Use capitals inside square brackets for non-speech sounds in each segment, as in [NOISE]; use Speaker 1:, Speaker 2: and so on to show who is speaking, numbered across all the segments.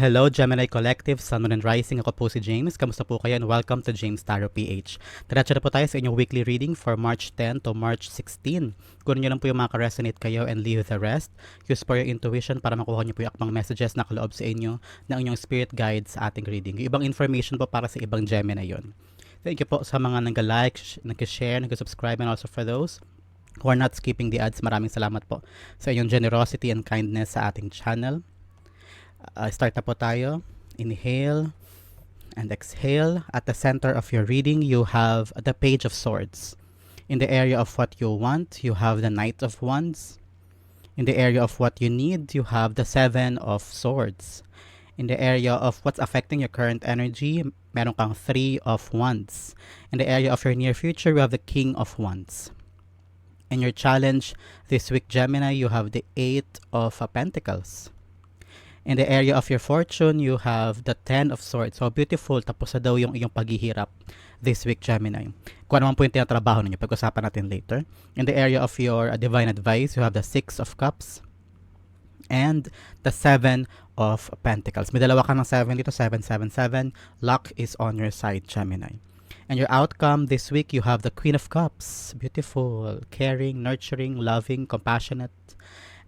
Speaker 1: Hello Gemini Collective, Sun, Moon, and Rising. Ako po si James. Kamusta po kayo and welcome to James Tarot PH. Diretso na po tayo sa inyong weekly reading for March 10 to March 16. Kunin nyo lang po yung mga ka-resonate kayo and leave the rest. Use for your intuition para makuha nyo po yung akmang messages na kaloob sa inyo ng inyong spirit guide sa ating reading. Yung ibang information po para sa ibang Gemini yon. Thank you po sa mga nag-like, nag-share, nag-subscribe, and also for those who are not skipping the ads. Maraming salamat po sa inyong generosity and kindness sa ating channel. Uh, start na po tayo. Inhale and exhale. At the center of your reading, you have the Page of Swords. In the area of what you want, you have the Knight of Wands. In the area of what you need, you have the Seven of Swords. In the area of what's affecting your current energy, meron kang Three of Wands. In the area of your near future, you have the King of Wands. In your challenge this week, Gemini, you have the Eight of Pentacles. In the area of your fortune, you have the Ten of Swords. So, beautiful. Tapos na daw yung iyong paghihirap this week, Gemini. Kung ano man po yung tinatrabaho ninyo, pag-usapan natin later. In the area of your uh, divine advice, you have the Six of Cups and the Seven of Pentacles. May dalawa ka ng 7 dito, 777. Luck is on your side, Gemini. And your outcome this week, you have the Queen of Cups. Beautiful, caring, nurturing, loving, compassionate.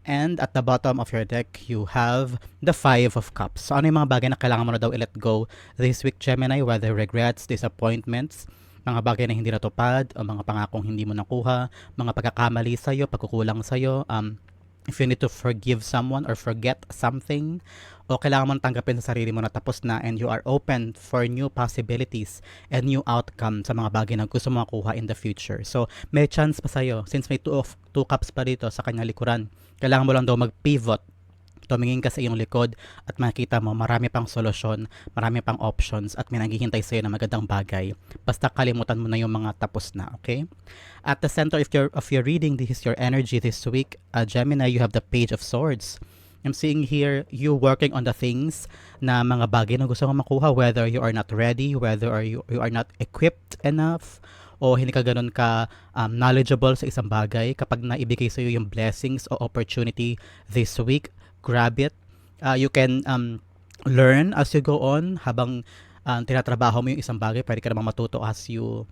Speaker 1: And at the bottom of your deck, you have the Five of Cups. So ano yung mga bagay na kailangan mo na daw i-let go this week, Gemini? Whether regrets, disappointments, mga bagay na hindi natupad, o mga pangakong hindi mo nakuha, mga pagkakamali sa'yo, pagkukulang sa'yo, um, if you need to forgive someone or forget something, o kailangan mo tanggapin sa sarili mo na tapos na and you are open for new possibilities and new outcome sa mga bagay na gusto mo makuha in the future. So, may chance pa sa'yo. Since may two, of, two cups pa dito sa kanyang likuran, kailangan mo lang daw mag-pivot tumingin ka sa iyong likod at makikita mo marami pang solusyon, marami pang options at may naghihintay sa iyo na magandang bagay. Basta kalimutan mo na yung mga tapos na, okay? At the center of your of your reading, this is your energy this week. Uh, Gemini, you have the Page of Swords. I'm seeing here you working on the things na mga bagay na gusto mong makuha whether you are not ready, whether are you, you are not equipped enough, o hindi ka ganun ka um, knowledgeable sa isang bagay, kapag naibigay sa iyo yung blessings o opportunity this week, grab it. Uh, you can um, learn as you go on habang um, tinatrabaho mo yung isang bagay, pwede ka naman matuto as you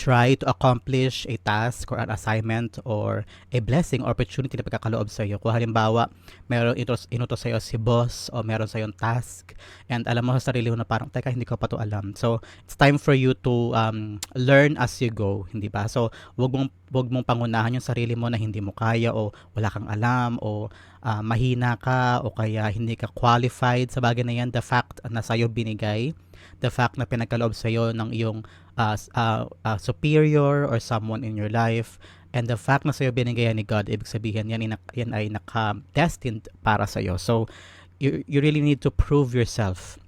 Speaker 1: try to accomplish a task or an assignment or a blessing or opportunity na pagkakaloob sa iyo. Kung halimbawa, meron inutos sa iyo si boss o meron sa iyo task and alam mo sa sarili mo na parang, teka, hindi ko pa to alam. So, it's time for you to um, learn as you go, hindi ba? So, wag mong, wag mong pangunahan yung sarili mo na hindi mo kaya o wala kang alam o uh, mahina ka o kaya hindi ka qualified sa bagay na yan. The fact na sa'yo binigay, the fact na pinagkaloob sa iyo ng iyong uh, uh, uh, superior or someone in your life and the fact na sa'yo binigay ni God, ibig sabihin yan, yan, yan ay naka-destined para sa'yo. So, you, you really need to prove yourself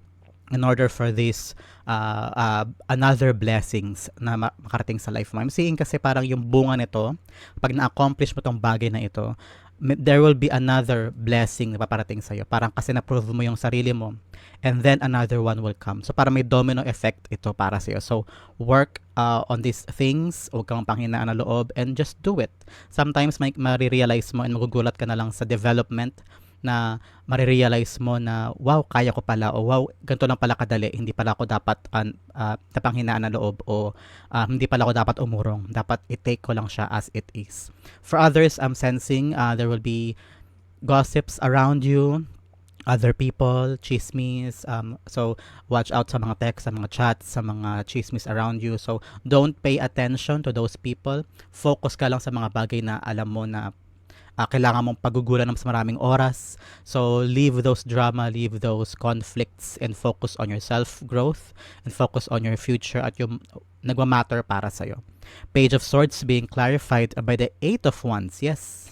Speaker 1: in order for this uh, uh, another blessings na makarating sa life mo. I'm seeing kasi parang yung bunga nito, pag na-accomplish mo tong bagay na ito, there will be another blessing na paparating sa'yo. Parang kasi na-prove mo yung sarili mo and then another one will come. So, para may domino effect ito para sa'yo. So, work uh, on these things, huwag kang panghinaan na loob, and just do it. Sometimes, may marirealize mo and magugulat ka na lang sa development na marirealize mo na wow, kaya ko pala o wow, ganito lang pala kadali, hindi pala ako dapat uh, uh, napanghinaan na loob o uh, hindi pala ako dapat umurong. Dapat i-take ko lang siya as it is. For others, I'm sensing uh, there will be gossips around you, other people, chismis. Um, so, watch out sa mga text, sa mga chats, sa mga chismis around you. So, don't pay attention to those people. Focus ka lang sa mga bagay na alam mo na uh, kailangan mong pagugulan ng mas maraming oras. So, leave those drama, leave those conflicts, and focus on your self-growth, and focus on your future at yung nagmamatter para sa'yo. Page of Swords being clarified by the Eight of Wands. Yes,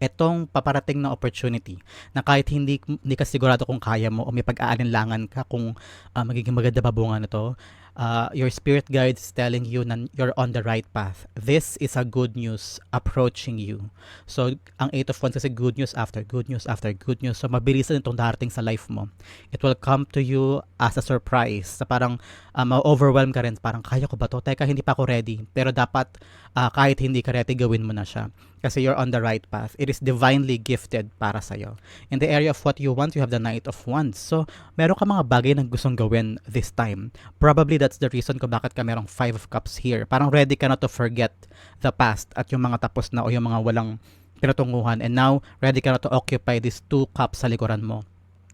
Speaker 1: etong paparating na opportunity na kahit hindi, hindi ka sigurado kung kaya mo o may pag-aalinlangan ka kung uh, magiging maganda ba bunga nito, uh, your spirit guide is telling you na you're on the right path. This is a good news approaching you. So, ang 8 of Wands kasi good news after good news after good news. So, mabilisan itong darating sa life mo. It will come to you as a surprise. Sa parang uh, ma-overwhelm ka rin. Parang, kaya ko ba to? Teka, hindi pa ako ready. Pero dapat, uh, kahit hindi ka ready, gawin mo na siya. Kasi you're on the right path. It is divinely gifted para sa'yo. In the area of what you want, you have the Knight of Wands. So, meron ka mga bagay na gustong gawin this time. Probably that's the reason kung bakit ka merong Five of Cups here. Parang ready ka na to forget the past at yung mga tapos na o yung mga walang pinatunguhan. And now, ready ka na to occupy these two cups sa likuran mo.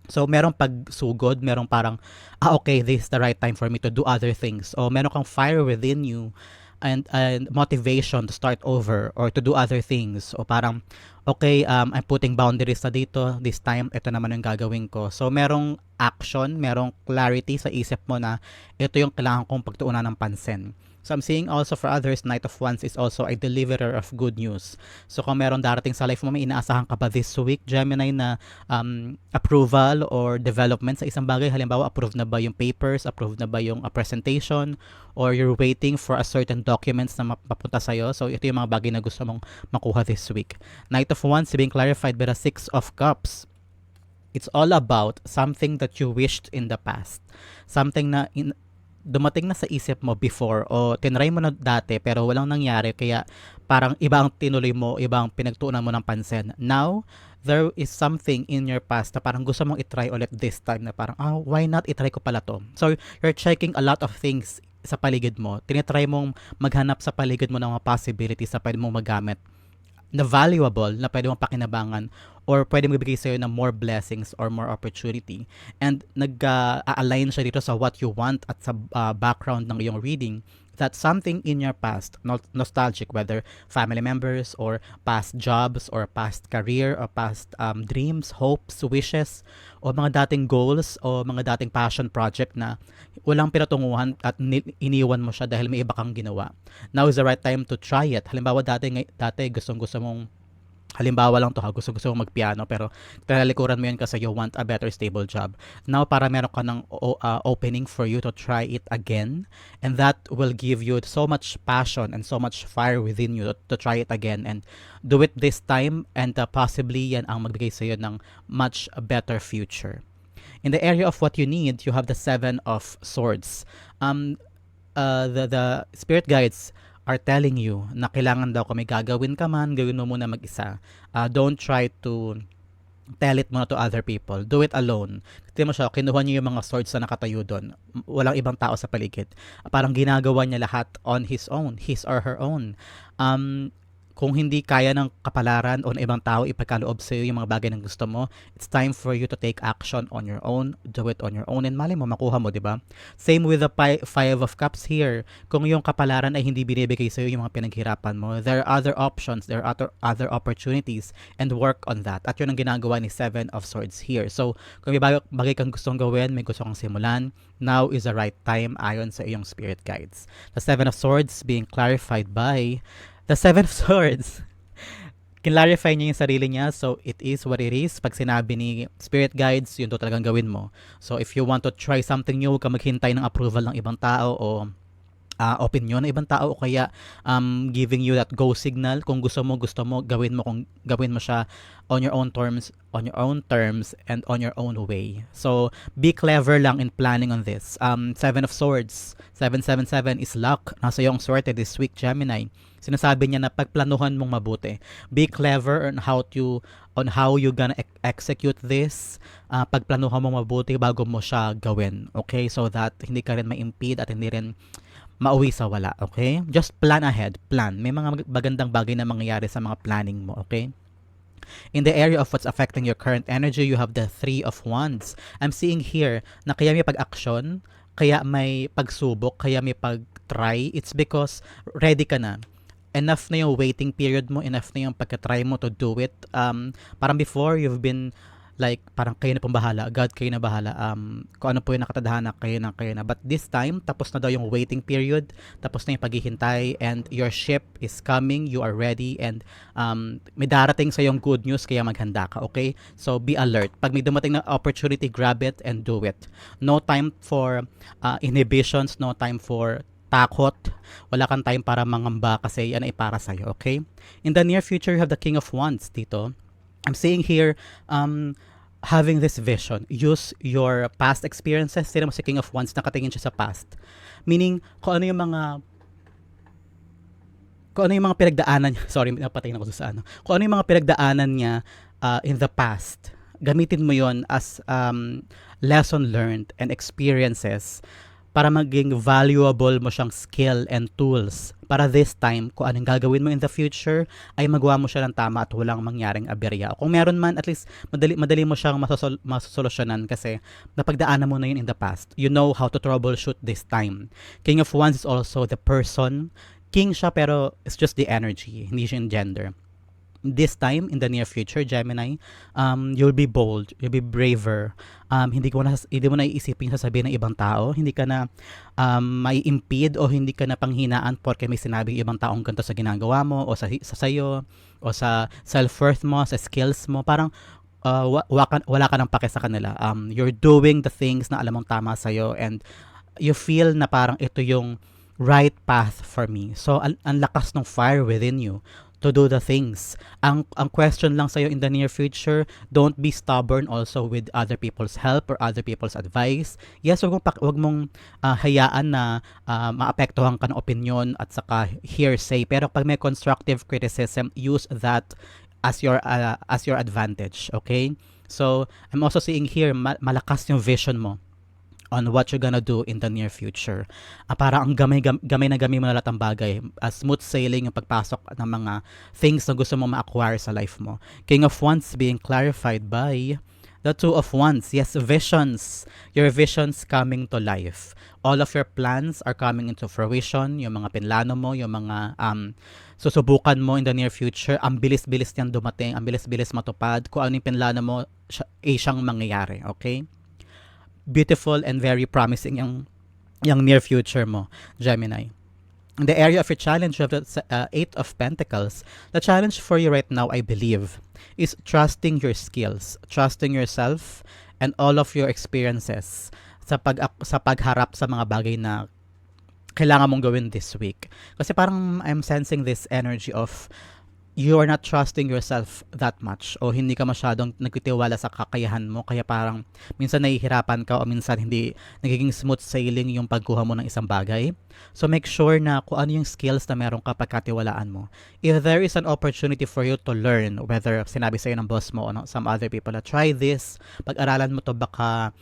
Speaker 1: So, merong pagsugod, merong parang, ah, okay, this is the right time for me to do other things. O meron kang fire within you and, and motivation to start over or to do other things. O parang, okay, um, I'm putting boundaries na dito. This time, ito naman yung gagawin ko. So, merong action, merong clarity sa isip mo na ito yung kailangan kong pagtuunan ng pansin. So I'm seeing also for others, Knight of Wands is also a deliverer of good news. So kung meron darating sa life mo, may inaasahan ka ba this week, Gemini, na um, approval or development sa isang bagay? Halimbawa, approved na ba yung papers? Approved na ba yung uh, presentation? Or you're waiting for a certain documents na mapunta sa'yo? So ito yung mga bagay na gusto mong makuha this week. Knight of Wands being clarified by the Six of Cups. It's all about something that you wished in the past. Something na in, dumating na sa isip mo before o tinry mo na dati pero walang nangyari kaya parang iba ang tinuloy mo, iba ang pinagtuunan mo ng pansin. Now, there is something in your past na parang gusto mong itry ulit this time na parang, ah, why not itry ko pala to? So, you're checking a lot of things sa paligid mo. Tinitry mong maghanap sa paligid mo ng mga possibilities na pwede mong magamit na valuable na pwede mong pakinabangan or pwede magbigay sa'yo ng more blessings or more opportunity. And nag-align uh, siya dito sa what you want at sa uh, background ng iyong reading that something in your past, not nostalgic, whether family members or past jobs or past career or past um, dreams, hopes, wishes, o mga dating goals o mga dating passion project na walang pinatunguhan at iniwan mo siya dahil may iba kang ginawa. Now is the right time to try it. Halimbawa dati, dati gustong gusto mong halimbawa lang to ha, gusto gusto mong magpiano pero talalikuran mo yun kasi you want a better stable job. Now para meron ka ng uh, opening for you to try it again and that will give you so much passion and so much fire within you to, to try it again and do it this time and uh, possibly yan ang magbigay sa iyo ng much better future. In the area of what you need, you have the seven of swords. Um, uh, the, the spirit guides are telling you na kailangan daw may gagawin ka man, gawin mo muna mag-isa. Uh, don't try to tell it muna to other people. Do it alone. Kasi mo siya, kinuha niyo yung mga swords na nakatayo doon. Walang ibang tao sa paligid. Parang ginagawa niya lahat on his own, his or her own. Um, kung hindi kaya ng kapalaran o ng ibang tao ipagkaloob sa iyo yung mga bagay na gusto mo, it's time for you to take action on your own, do it on your own, and mali mo, makuha mo, di ba? Same with the Five of Cups here. Kung yung kapalaran ay hindi binibigay sa iyo yung mga pinaghirapan mo, there are other options, there are other, other opportunities, and work on that. At yun ang ginagawa ni Seven of Swords here. So, kung may bagay, kang gustong gawin, may gusto kang simulan, now is the right time ayon sa iyong spirit guides. The Seven of Swords being clarified by The Seven of Swords. Kinlarify niya yung sarili niya, so it is what it is. Pag sinabi ni Spirit Guides, yun to talagang gawin mo. So if you want to try something new, huwag ka maghintay ng approval ng ibang tao o uh, opinion ng ibang tao o kaya um, giving you that go signal kung gusto mo gusto mo gawin mo kung gawin mo siya on your own terms on your own terms and on your own way. So be clever lang in planning on this. Um seven of swords. 777 is luck. Nasa yung swerte this week Gemini. Sinasabi niya na pagplanuhan mong mabuti. Be clever on how to on how you gonna e- execute this. Uh, pagplanuhan mong mabuti bago mo siya gawin. Okay? So that hindi ka rin ma-impede at hindi rin mauwi sa wala, okay? Just plan ahead, plan. May mga magandang bagay na mangyayari sa mga planning mo, okay? In the area of what's affecting your current energy, you have the Three of Wands. I'm seeing here na kaya may pag-action, kaya may pagsubok, kaya may pag-try. It's because ready ka na enough na yung waiting period mo, enough na yung pagka-try mo to do it. Um, parang before, you've been like parang kayo na pong bahala, God kayo na bahala, um, kung ano po yung nakatadhana, kayo na, kayo na. But this time, tapos na daw yung waiting period, tapos na yung paghihintay, and your ship is coming, you are ready, and um, may darating sa yung good news, kaya maghanda ka, okay? So, be alert. Pag may dumating na opportunity, grab it and do it. No time for uh, inhibitions, no time for takot, wala kang time para mangamba kasi yan ay para sa'yo, okay? In the near future, you have the King of Wands dito I'm saying here, um, having this vision, use your past experiences. Sino mo si King of Wands, nakatingin siya sa past. Meaning, kung ano yung mga kung ano yung mga pinagdaanan niya, [LAUGHS] sorry, napatay na ako sa ano, kung ano yung mga pinagdaanan niya uh, in the past, gamitin mo yon as um, lesson learned and experiences para maging valuable mo siyang skill and tools para this time, kung anong gagawin mo in the future, ay magawa mo siya ng tama at walang mangyaring aberya. Kung meron man, at least madali, madali mo siyang masosol, masosolusyonan kasi napagdaanan mo na yun in the past. You know how to troubleshoot this time. King of Wands is also the person. King siya pero it's just the energy, hindi siya in gender this time in the near future Gemini um you'll be bold you'll be braver. Um hindi ko na hindi mo na iisipin sasabihin ng ibang tao. Hindi ka na um may impede o hindi ka na panghinaan porque may sinabi ng ibang taong ganito sa ginagawa mo o sa sa sayo o sa self-worth mo sa skills mo. Parang uh, wala, ka, wala ka nang pake sa kanila. Um you're doing the things na alam mong tama sa iyo and you feel na parang ito yung right path for me. So, ang, ang lakas ng fire within you to do the things. Ang ang question lang sa'yo in the near future, don't be stubborn also with other people's help or other people's advice. Yes, wag mong wag mong uh, hayaan na uh, maapektuhan ka ng opinion at saka hearsay. Pero pag may constructive criticism, use that as your uh, as your advantage, okay? So, I'm also seeing here malakas yung vision mo on what you're gonna do in the near future. Uh, para ang gamay, gamay na gamay mo na lahat ng bagay. Uh, smooth sailing yung pagpasok ng mga things na gusto mo ma-acquire sa life mo. King of Wands being clarified by the Two of Wands. Yes, visions. Your visions coming to life. All of your plans are coming into fruition. Yung mga pinlano mo, yung mga um, susubukan mo in the near future, ang bilis-bilis niyan dumating, ang bilis-bilis matupad. Kung ano yung pinlano mo, siya, eh, siyang mangyayari. Okay? Beautiful and very promising yung yung near future mo, Gemini. In the area of your challenge, you have the uh, Eight of Pentacles. The challenge for you right now, I believe, is trusting your skills, trusting yourself, and all of your experiences sa pag sa pagharap sa mga bagay na kailangan mong gawin this week. Kasi parang I'm sensing this energy of you are not trusting yourself that much o hindi ka masyadong nagtitiwala sa kakayahan mo kaya parang minsan nahihirapan ka o minsan hindi nagiging smooth sailing yung pagkuha mo ng isang bagay. So make sure na kung ano yung skills na meron ka pagkatiwalaan mo. If there is an opportunity for you to learn, whether sinabi sa'yo ng boss mo o no, some other people try this, pag-aralan mo to baka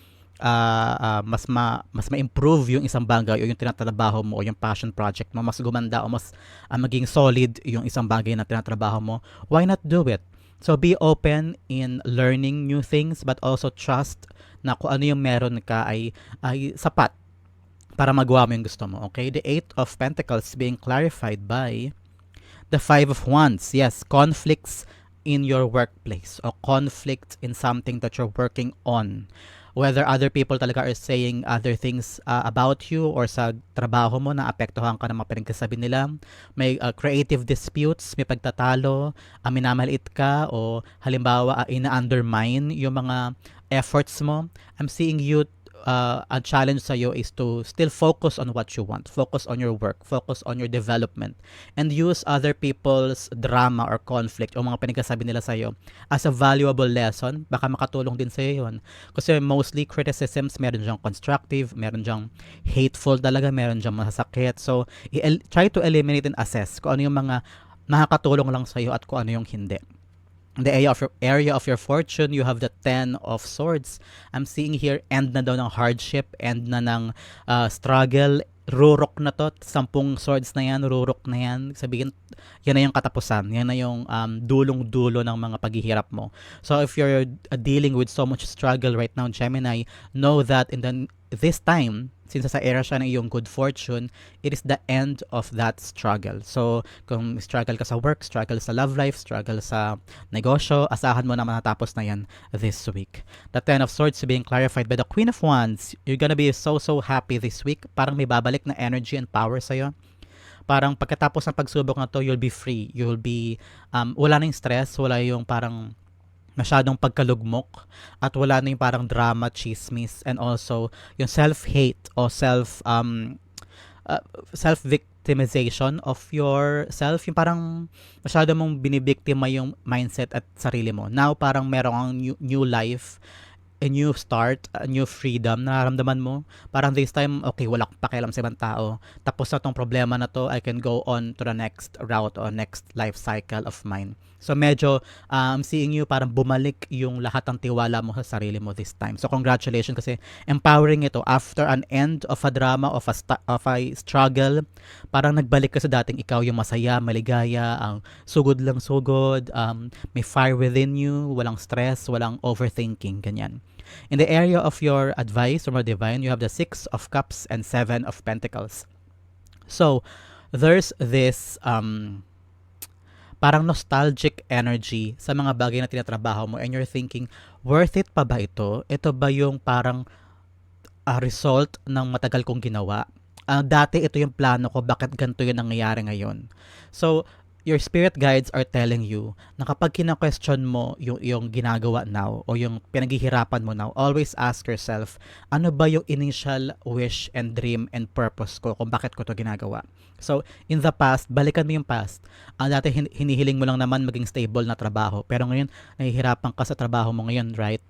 Speaker 1: uh, uh, mas ma mas ma-improve yung isang bagay o yung tinatrabaho mo o yung passion project mo. Mas gumanda o mas uh, maging solid yung isang bagay na tinatrabaho mo. Why not do it? So be open in learning new things but also trust na kung ano yung meron ka ay ay sapat para magawa mo yung gusto mo okay? The eight of pentacles being clarified by the five of wands. Yes conflicts in your workplace or conflict in something that you're working on whether other people talaga are saying other things uh, about you or sa trabaho mo na apektuhan ka ng mga pinagkasabi nila. May uh, creative disputes, may pagtatalo, uh, minamaliit ka o halimbawa uh, ina-undermine yung mga efforts mo. I'm seeing you uh, a challenge sa iyo is to still focus on what you want, focus on your work, focus on your development, and use other people's drama or conflict o mga pinagsasabi nila sa iyo as a valuable lesson. Baka makatulong din sa iyo yun. Kasi mostly criticisms, meron diyang constructive, meron diyang hateful talaga, meron diyang masasakit. So, try to eliminate and assess kung ano yung mga makakatulong lang sa iyo at kung ano yung hindi the area of your area of your fortune you have the 10 of swords. I'm seeing here end na daw ng hardship end na ng uh, struggle. Rurok na to sampung swords na yan rurok na yan. Sabihin yan na yung katapusan yan na yung um, dulong-dulo ng mga paghihirap mo. So if you're uh, dealing with so much struggle right now Gemini know that in the this time since sa era siya ng iyong good fortune, it is the end of that struggle. So, kung struggle ka sa work, struggle sa love life, struggle sa negosyo, asahan mo na matatapos na yan this week. The Ten of Swords being clarified by the Queen of Wands, you're gonna be so so happy this week. Parang may babalik na energy and power sa'yo parang pagkatapos ng pagsubok na to, you'll be free. You'll be, um, wala na yung stress, wala yung parang masyadong pagkalugmok at wala na yung parang drama, chismis and also yung self-hate o self um uh, self-victimization of yourself yung parang masyado mong binibiktima yung mindset at sarili mo. Now parang merong new, new life a new start, a new freedom, nararamdaman mo. Parang this time, okay, wala akong pakialam sa ibang tao. Tapos na tong problema na to, I can go on to the next route or next life cycle of mine. So medyo um, seeing you parang bumalik yung lahat ng tiwala mo sa sarili mo this time. So congratulations kasi empowering ito after an end of a drama, of a, sta- of a struggle. Parang nagbalik ka sa dating ikaw yung masaya, maligaya, ang sugod lang sugod, um, may fire within you, walang stress, walang overthinking, ganyan. In the area of your advice from a divine, you have the Six of Cups and Seven of Pentacles. So, there's this um, parang nostalgic energy sa mga bagay na tinatrabaho mo and you're thinking, worth it pa ba ito? Ito ba yung parang uh, result ng matagal kong ginawa? Uh, dati ito yung plano ko, bakit ganito yung nangyayari ngayon? So, your spirit guides are telling you na kapag kina-question mo yung, yung ginagawa now o yung pinaghihirapan mo now, always ask yourself, ano ba yung initial wish and dream and purpose ko kung bakit ko to ginagawa? So, in the past, balikan mo yung past. Ang dati hin- hinihiling mo lang naman maging stable na trabaho. Pero ngayon, nahihirapan ka sa trabaho mo ngayon, right?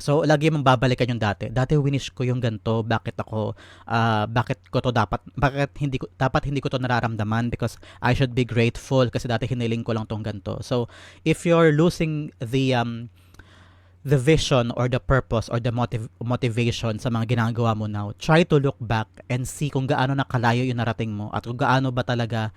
Speaker 1: So, lagi mong babalikan yung dati. Dati winish ko yung ganto, bakit ako uh, bakit ko to dapat bakit hindi ko dapat hindi ko to nararamdaman because I should be grateful kasi dati hiniling ko lang tong ganto. So, if you're losing the um the vision or the purpose or the motiv- motivation sa mga ginagawa mo now, try to look back and see kung gaano nakalayo yung narating mo at kung gaano ba talaga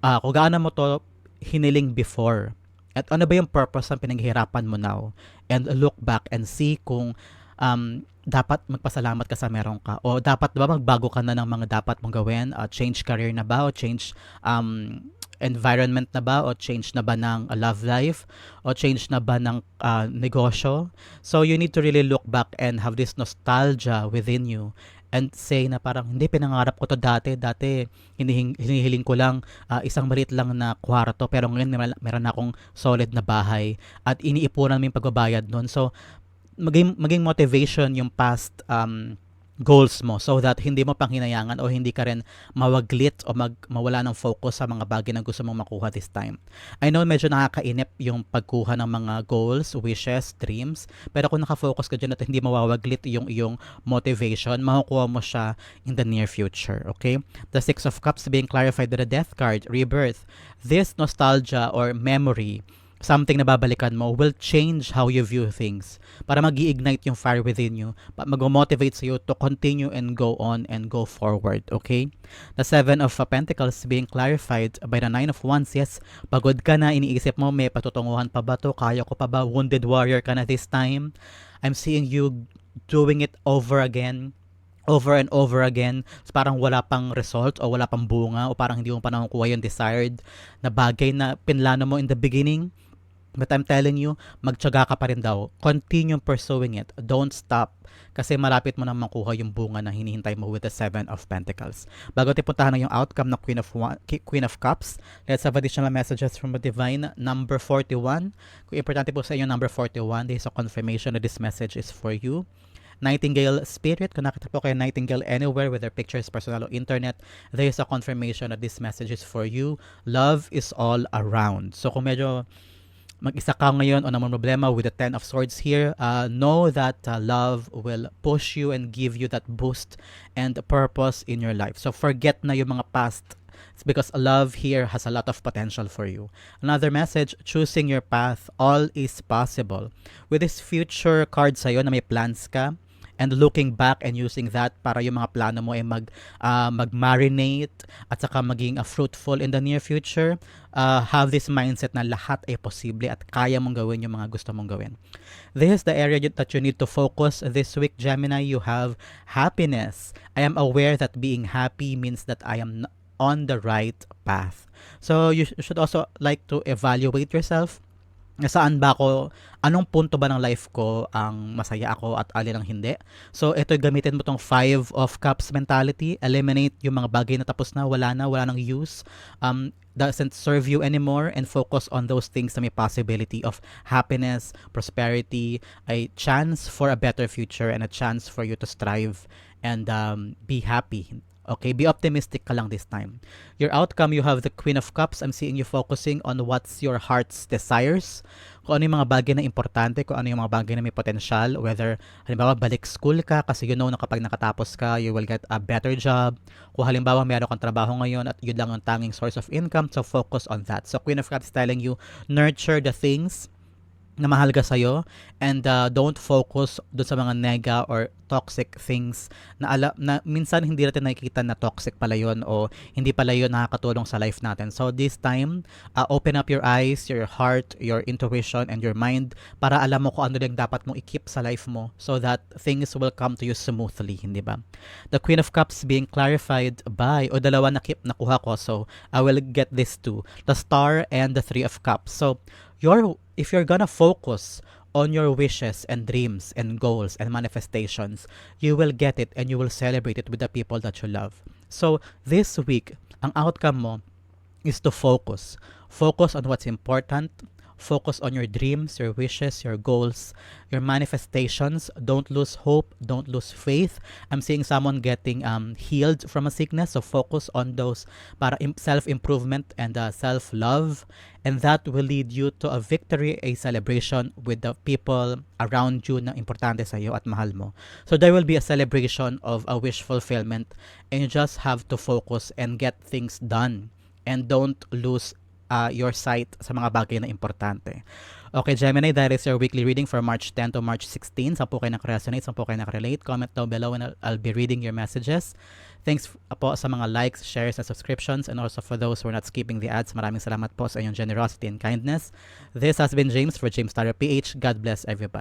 Speaker 1: uh, kung gaano mo to hiniling before at ano ba yung purpose ng pinaghihirapan mo now? And look back and see kung um, dapat magpasalamat ka sa meron ka. O dapat ba magbago ka na ng mga dapat mong gawin? Uh, change career na ba? O change um, environment na ba? O change na ba ng uh, love life? O change na ba ng uh, negosyo? So you need to really look back and have this nostalgia within you and say na parang hindi pinangarap ko to dati. Dati hinihiling ko lang uh, isang maliit lang na kwarto pero ngayon meron, meron akong solid na bahay at iniipunan mo yung pagbabayad noon so maging maging motivation yung past um, goals mo so that hindi mo pang hinayangan o hindi ka rin mawaglit o mag, mawala ng focus sa mga bagay na gusto mong makuha this time. I know medyo nakakainip yung pagkuha ng mga goals, wishes, dreams, pero kung nakafocus ka dyan at hindi mawawaglit yung iyong motivation, makukuha mo siya in the near future, okay? The Six of Cups being clarified with the Death card, Rebirth. This nostalgia or memory something na babalikan mo will change how you view things. Para mag ignite yung fire within you. Mag-motivate sa you to continue and go on and go forward okay? The seven of pentacles being clarified by the nine of wands. Yes pagod ka na iniisip mo may patutunguhan pa ba to? Kaya ko pa ba? Wounded warrior ka na this time. I'm seeing you doing it over again over and over again. So parang wala pang result o wala pang bunga o parang hindi mo pa nakukuha yung desired na bagay na pinlano mo in the beginning But I'm telling you, magtyaga ka pa rin daw. Continue pursuing it. Don't stop. Kasi malapit mo na makuha yung bunga na hinihintay mo with the Seven of Pentacles. Bago tayo puntahan ng yung outcome ng Queen of, One, Queen of Cups, let's have additional messages from the Divine. Number 41. Kung importante po sa inyo, number 41, this is a confirmation that this message is for you. Nightingale Spirit. Kung nakita po kayo Nightingale anywhere, whether pictures, personal, or internet, there is a confirmation that this message is for you. Love is all around. So kung medyo mag-isa ka ngayon o naman problema with the Ten of Swords here, uh, know that uh, love will push you and give you that boost and purpose in your life. So forget na yung mga past It's because love here has a lot of potential for you. Another message, choosing your path, all is possible. With this future card sa'yo na may plans ka, and looking back and using that para yung mga plano mo ay mag uh, mag-marinate at saka maging uh, fruitful in the near future uh, have this mindset na lahat ay posible at kaya mong gawin yung mga gusto mong gawin. This is the area that you need to focus this week Gemini. You have happiness. I am aware that being happy means that I am on the right path. So you should also like to evaluate yourself saan ba ako, anong punto ba ng life ko ang masaya ako at alin ang hindi. So, ito gamitin mo tong five of cups mentality, eliminate yung mga bagay na tapos na, wala na, wala nang use, um, doesn't serve you anymore and focus on those things na may possibility of happiness, prosperity, a chance for a better future and a chance for you to strive and um, be happy Okay, be optimistic ka lang this time. Your outcome, you have the Queen of Cups. I'm seeing you focusing on what's your heart's desires. Kung ano yung mga bagay na importante, kung ano yung mga bagay na may potensyal, whether, halimbawa, balik school ka kasi you know na kapag nakatapos ka, you will get a better job. Kung halimbawa, meron kang trabaho ngayon at yun lang ang tanging source of income, so focus on that. So Queen of Cups telling you, nurture the things na mahalaga sa'yo and uh, don't focus doon sa mga nega or toxic things na, ala, na minsan hindi natin nakikita na toxic pala yun o hindi pala yun nakakatulong sa life natin. So this time, uh, open up your eyes, your heart, your intuition, and your mind para alam mo kung ano lang dapat mong i-keep sa life mo so that things will come to you smoothly, hindi ba? The Queen of Cups being clarified by, o dalawa na keep nakuha ko, so I will get this too. The Star and the Three of Cups. So, your if you're gonna focus on your wishes and dreams and goals and manifestations, you will get it and you will celebrate it with the people that you love. So, this week, ang outcome mo is to focus. Focus on what's important. Focus on your dreams, your wishes, your goals, your manifestations. Don't lose hope. Don't lose faith. I'm seeing someone getting um, healed from a sickness. So focus on those para self-improvement and uh, self-love. And that will lead you to a victory, a celebration with the people around you na importante sa iyo at mahal mo. So there will be a celebration of a wish fulfillment and you just have to focus and get things done and don't lose uh, your sight sa mga bagay na importante. Okay, Gemini, that is your weekly reading for March 10 to March 16. Saan po kayo nakaresonate, saan po kayo nakarelate. Comment down below and I'll, I'll be reading your messages. Thanks po sa mga likes, shares, and subscriptions and also for those who are not skipping the ads. Maraming salamat po sa inyong generosity and kindness. This has been James for James Starter PH. God bless everybody.